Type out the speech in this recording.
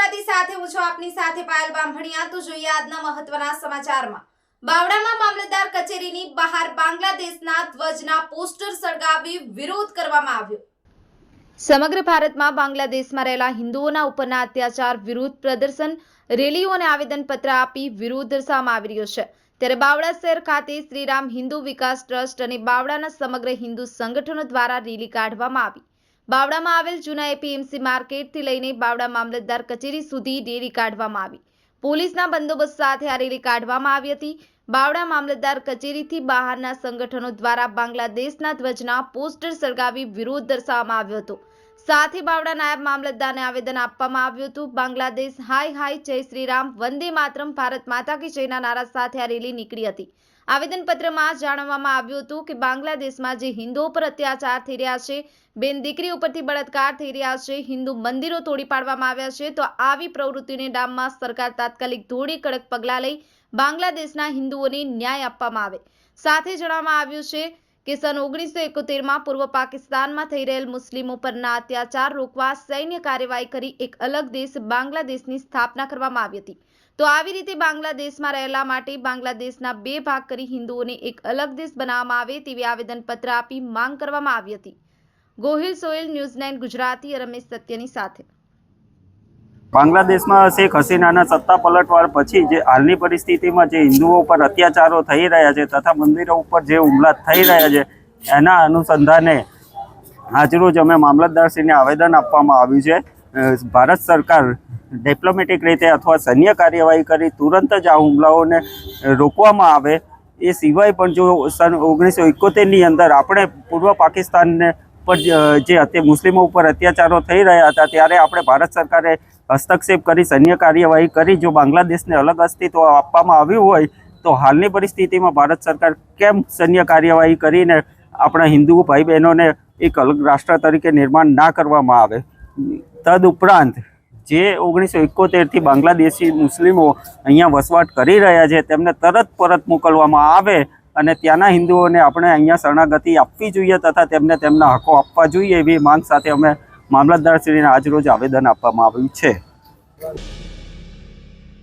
ગુજરાતી સાથે હું છું આપની સાથે પાયલ બામભણિયા તો જોઈએ આજના મહત્વના સમાચારમાં. બાવડામાં મામલતદાર કચેરીની બહાર બાંગ્લાદેશના ધ્વજના પોસ્ટર સળગાવી વિરોધ કરવામાં આવ્યો. સમગ્ર ભારતમાં બાંગ્લાદેશમાં રહેલા હિન્દુઓના ઉપરના અત્યાચાર વિરુદ્ધ પ્રદર્શન રેલીઓ અને આવેદનપત્ર આપી વિરોધ દર્શાવવામાં આવી રહ્યો છે. ત્યારે બાવડા શહેર ખાતે શ્રીરામ હિન્દુ વિકાસ ટ્રસ્ટ અને બાવડાના સમગ્ર હિન્દુ સંગઠનો દ્વારા રેલી કાઢવામાં આવી. બાવડામાં આવેલ જૂના એપીએમસી માર્કેટથી લઈને બાવડા મામલતદાર કચેરી સુધી રેલી કાઢવામાં આવી. પોલીસના બંદોબસ્ત સાથે આ રેલી કાઢવામાં આવી હતી. બાવડા મામલતદાર કચેરીથી બહારના સંગઠનો દ્વારા બાંગ્લાદેશના ધ્વજના પોસ્ટર સળગાવી વિરોધ દર્શાવવામાં આવ્યો હતો. સાથે બાવડા નાયબ મામલતદારને આવેદન આપવામાં આવ્યું હતું. બાંગ્લાદેશ હાય હાય, જય શ્રીરામ, વંદે માતરમ, ભારત માતા કી જયના નારા સાથે આ રેલી નીકળી હતી. આવેદનપત્રમાં જાણવામાં આવ્યું હતું કે બાંગ્લાદેશમાં જે હિન્દુઓ પર અત્યાચાર થઈ રહ્યા છે, બેન દીકરી ઉપરથી બળાત્કાર થઈ રહ્યા છે, હિન્દુ મંદિરો તોડી પાડવામાં આવ્યા છે, તો આવી પ્રવૃત્તિને ડામમાં સરકાર તાત્કાલિક ધોળી કડક પગલાં લઈ બાંગ્લાદેશના હિન્દુઓને ન્યાય આપવામાં આવે. સાથે જણાવવામાં આવ્યું છે કે સન ઓગણીસો એકોતેરમાં પૂર્વ પાકિસ્તાનમાં થઈ રહેલ મુસ્લિમો પરના અત્યાચાર રોકવા સૈન્ય કાર્યવાહી કરી એક અલગ દેશ બાંગ્લાદેશની સ્થાપના કરવામાં આવી હતી. તો આવી રીતે બાંગ્લાદેશમાં રહેલા માટે બાંગ્લાદેશના બે ભાગ કરી હિન્દુઓને એક અલગ દેશ બનાવવામાં આવે તેવી આવેદનપત્ર આપી માંગ કરવામાં આવી હતી. ગોહિલ સોયલ ન્યૂઝ નાઇન ગુજરાતી, રમેશ સત્યની સાથે. બાંગ્લાદેશમાં શેખ હસીનાના સત્તા પલટવાર પછી જે હાલની પરિસ્થિતિમાં જે હિન્દુઓ પર અત્યાચારો થઈ રહ્યા છે તથા મંદિરો ઉપર જે હુમલા થઈ રહ્યા છે, એના અનુસંધાને આજરોજ અમે મામલતદારશ્રીને આવેદન આપવામાં આવ્યું છે. ભારત સરકાર ડિપ્લોમેટિક રીતે અથવા સૈન્ય કાર્યવાહી કરી તુરંત જ આ હુમલાઓને રોકવામાં આવે એ સિવાય પણ જો સન ઓગણીસો એકોતેરની અંદર આપણે પૂર્વ પાકિસ્તાનને પર જ- અત્યારે મુસ્લિમો ઉપર અત્યાચારો થઈ રહ્યા હતા ત્યારે આપણે ભારત સરકારે હસ્તક્ષેપ કરી, સૈન્ય કાર્યવાહી કરી. જો બાંગ્લાદેશને અલગ અસ્તિત્વ આપવામાં આવ્યું હોય, તો હાલની પરિસ્થિતિમાં ભારત સરકાર કેમ સૈન્ય કાર્યવાહી કરીને આપણા હિન્દુ ભાઈ બહેનોને એક અલગ રાષ્ટ્ર તરીકે નિર્માણ ના કરવામાં આવે? તદ ઉપરાંત જે ઓગણીસો એકોતેરથી બાંગ્લાદેશી મુસ્લિમો અહીંયા વસવાટ કરી રહ્યા છે, તેમને તરત પરત મોકલવામાં આવે અને ત્યાંના હિન્દુઓને આપણે અહીંયા શરણાગતિ આપવી જોઈએ તથા તેમને તેમના હકો આપવા જોઈએ એવી માંગ સાથે અમે મામલતદારશ્રીને આજરોજ આવેદન આપવામાં આવ્યું છે.